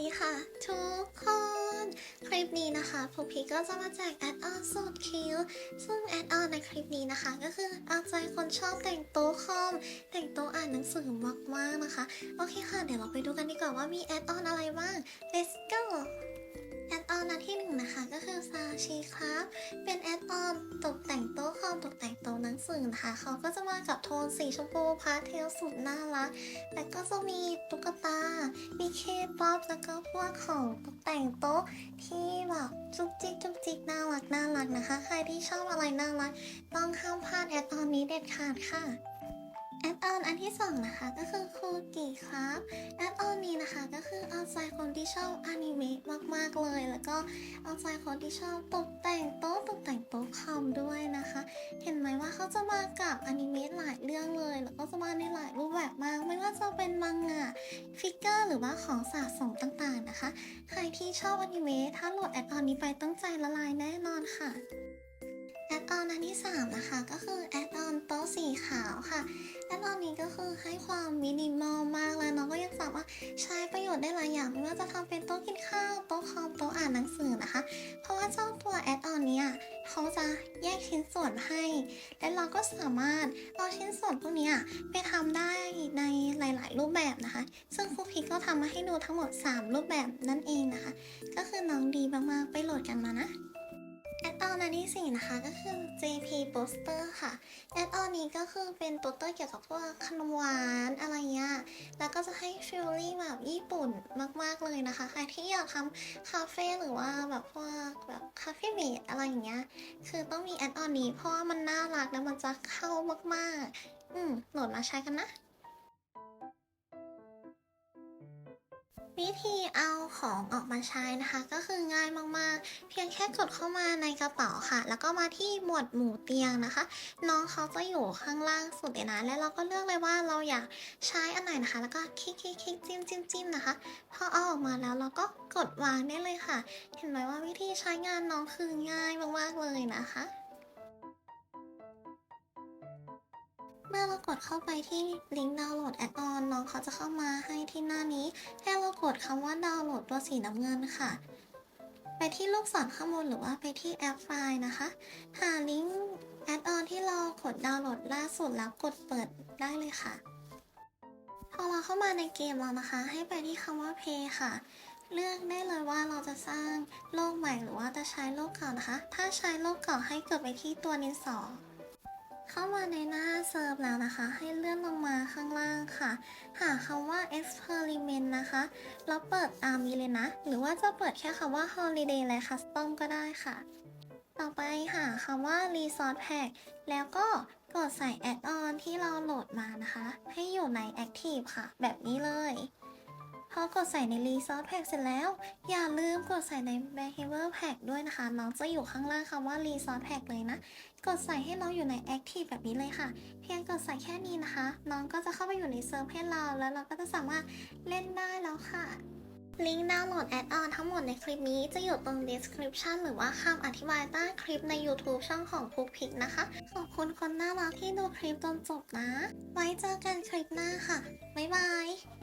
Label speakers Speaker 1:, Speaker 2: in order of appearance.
Speaker 1: ดีค่ะ ทุกคน คลิปนี้นะคะพวกพี่ก็จะมาแจกแอดออนสุดคิวซึ่งแอดออนในคลิปนี้นะคะ ก็คือเอาใจคนชอบแต่งโต๊ะคอมแต่งโต๊ะอ่านหนังสือมากๆนะคะ โอเคค่ะ เดี๋ยวเราไปดูกันดีกว่าว่ามีแอดออนอะไรบ้าง let's go แอดออนอันที่หนึ่งนะคะก็คือซาชิครับ เป็นแอดออน อนค่ะ เขาก็จะมากับโทนสีชมพูพาสเทลสุดน่ารัก แต่ก็จะมีตุ๊กตา มีเคป๊อปแล้วก็พวกของตกแต่งโต๊ะที่แบบจุ๊บจิ๊กจุ๊บจิ๊กน่ารักน่ารักนะคะ ใครที่ชอบอะไรน่ารัก ต้องห้ามพลาดแอดตอนนี้เด็ดขาดค่ะแอดออนอันที่สองนะคะก็คือ กิครับแอดออนนี้นะคะก็คือเอาใจคนที่ชอบอนิเมะมากๆเลย แล้วก็เอาใจคนที่ชอบตกแต่งโต๊ะตกแต่งโต๊ะคอมด้วยนะคะ เห็นไหมว่าเขาจะมากับอนิเมะหลายเรื่องเลย แล้วก็จะมาในหลายรูปแบบมาก ไม่ว่าจะเป็นมังงะฟิกเกอร์หรือว่าของสะสมต่างๆนะคะ ใครที่ชอบอนิเมะถ้าโหลดแอดออนนี้ไปต้องใจละลายแน่นอนค่ะ ออนอันที่ 3 นะคะก็คือแอดออนโต๊ะสีขาวค่ะแอดออนนี้ก็คือให้ความมินิมอลมากแล้วน้องก็ยังสามารถใช้ประโยชน์ได้หลายอย่างไม่ว่าจะทำเป็นโต๊ะกินข้าวโต๊ะคอมโต๊ะอ่านหนังสือนะคะ เพราะว่าเจ้าตัวแอดออนเนี้ยเขาจะแยกชิ้นส่วนให้ และเราก็สามารถเอาชิ้นส่วนพวกนี้ไปทำได้ในหลาย ๆ รูปแบบนะคะ ซึ่งครูพีก็ทำมาให้ดูทั้งหมด 3 รูปแบบนั่นเองนะคะ ก็คือน้องดีมากๆไปโหลดกันมานะ อดออนอันที่4นะคะก็คือ JP Poster ค่ะแอดออนนี้ก็คือเป็นโปสเตอร์เกี่ยวกับพวกขนมหวานอะไรเงี้ยแล้วก็จะให้ฟิลลิ่งแบบญี่ปุ่นมาก ๆ เลยนะคะ ใครที่อยากทำคาเฟ่หรือว่าแบบพวกแบบคาเฟ่เมดอะไรอย่างเงี้ยคือต้องมีแอดออนนี้เพราะว่ามันน่ารักแล้วมันจะเข้ามาก ๆ อืมโหลดมาใช้กันนะ วิธีเอาของออกมาใช้นะคะ ก็คือง่ายมากๆ เพียงแค่กดเข้ามาในกระเป๋าค่ะ แล้วก็มาที่หมวดหมู่เตียงนะคะ น้องเขาจะอยู่ข้างล่างสุดเลยนะแล้วเราก็เลือกเลยว่าเราอยากใช้อันไหนนะคะ แล้วก็คลิกคลิกคลิกจิ้มจิ้มจิ้มนะคะพอเอาออกมาแล้วเราก็กดวางได้เลยค่ะ เห็นไหมว่าวิธีใช้งานน้องคือง่ายมากๆเลยนะคะเมื่อเรากดเข้าไปที่ลิงก์ดาวน์โหลดแอดออนน้อง เขาจะเข้ามาให้ที่หน้านี้ ให้เรากดคำว่าดาวน์โหลดตัวสีน้ำเงินค่ะ ไปที่ลูกศรข้างบนหรือว่าไปที่แอปไฟล์นะคะหาลิงก์แอดออนที่เรากดดาวน์โหลดล่าสุดแล้วกดเปิดได้เลยค่ะ พอเราเข้ามาในเกมแล้วนะคะ ให้ไปที่คำว่า Play ค่ะเลือกได้เลยว่าเราจะสร้างโลกใหม่หรือว่าจะใช้โลกเก่านะคะ ถ้าใช้โลกเก่าให้กดไปที่ตัวดินสอ เข้ามาในหน้าเซิร์ฟแล้วนะคะ ให้เลื่อนลงมาข้างล่างค่ะ หาคำว่า experiment นะคะ แล้วเปิดตามนี้เลยนะ หรือว่าจะเปิดแค่คำว่า holiday และ custom ก็ได้ค่ะ ต่อไปหาคำว่า resource pack แล้วก็กดใส่ add-on ที่เราโหลดมานะคะ ให้อยู่ใน active ค่ะ แบบนี้เลย อกดใส่ใน resource pack เสร็จแล้ว อย่าลืมกดใส่ใน behavior pack ด้วยนะคะ น้องจะอยู่ข้างล่างคำว่า resource pack เลยนะ กดใส่ให้น้องอยู่ใน Active แบบนี้เลยค่ะ เพียงกดใส่แค่นี้นะคะ น้องก็จะเข้าไปอยู่ในเซิร์ฟให้เราแล้วเราก็จะสามารถเล่นได้แล้วค่ะลิงก์ดาวน์โหลดแอดออนทั้งหมดในคลิปนี้จะอยู่ตรง description หรือว่าคำอธิบายใต้คลิปใน YouTube ช่องของพุกพิกนะคะ ขอบคุณคนน่ารักที่ดูคลิปจนจบนะ ไว้เจอกันคลิปหน้าค่ะ บ๊ายบาย